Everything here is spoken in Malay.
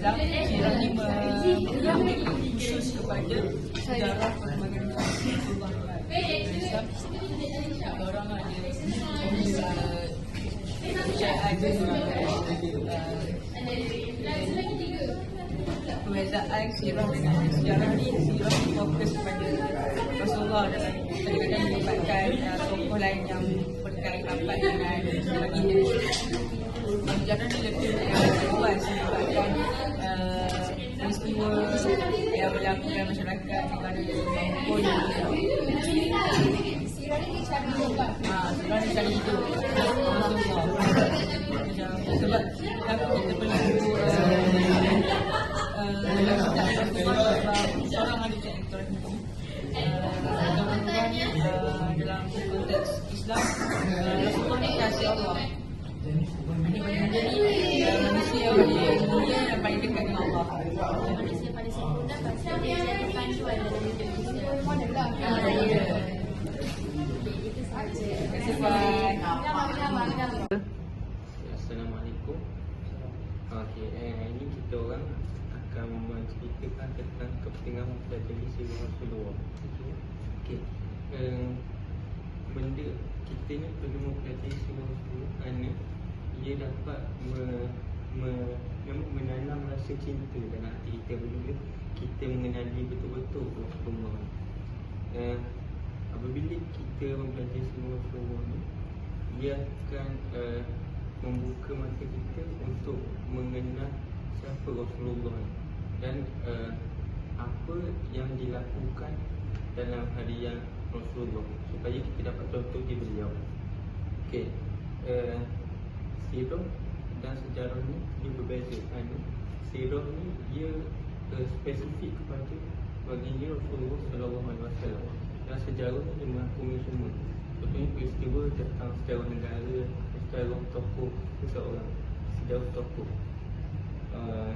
Islam sirah ni mengambil khusus kepada sejarah perkembangan Rasulullah Islam orang ada uh, kepercayaan uh, perbezaan sirah dengan sejarah ni sirah fokus kepada Rasulullah dalam kadang-kadang melibatkan uh, tokoh lain yang berkait rapat dengan sejarah ni lebih uh, luas yang berlaku dalam masyarakat negara maupun Ah, sirah ni cari hidup Rasulullah Macam sebab kenapa kita perlu uh, seorang ahli intelektual hukum uh, dalam konteks Islam uh, Rasulullah ni kasih Allah ini Assalamualaikum. Okey, eh, ini kita orang akan menceritakan tentang kepentingan mempelajari sirah Rasulullah. Okey. Okey. Eh, benda kita ni perlu mempelajari sirah Rasulullah kerana ia dapat me, me, me- menanam rasa cinta dalam hati kita bila kita mengenali betul-betul Rasulullah. Eh, apabila kita mempelajari sirah Rasulullah ni ia akan uh, membuka mata kita untuk mengenal siapa Rasulullah ni. dan uh, apa yang dilakukan dalam harian Rasulullah supaya kita dapat contoh di beliau. Okey. Uh, sirah dan sejarah ni dia berbeza. Kerana sirah ni dia uh, spesifik kepada baginda Rasulullah sallallahu alaihi wasallam. Dan sejarah ni dia merangkumi semua. Contohnya peristiwa secara negara, secara tokoh seseorang, secara tokoh. Uh,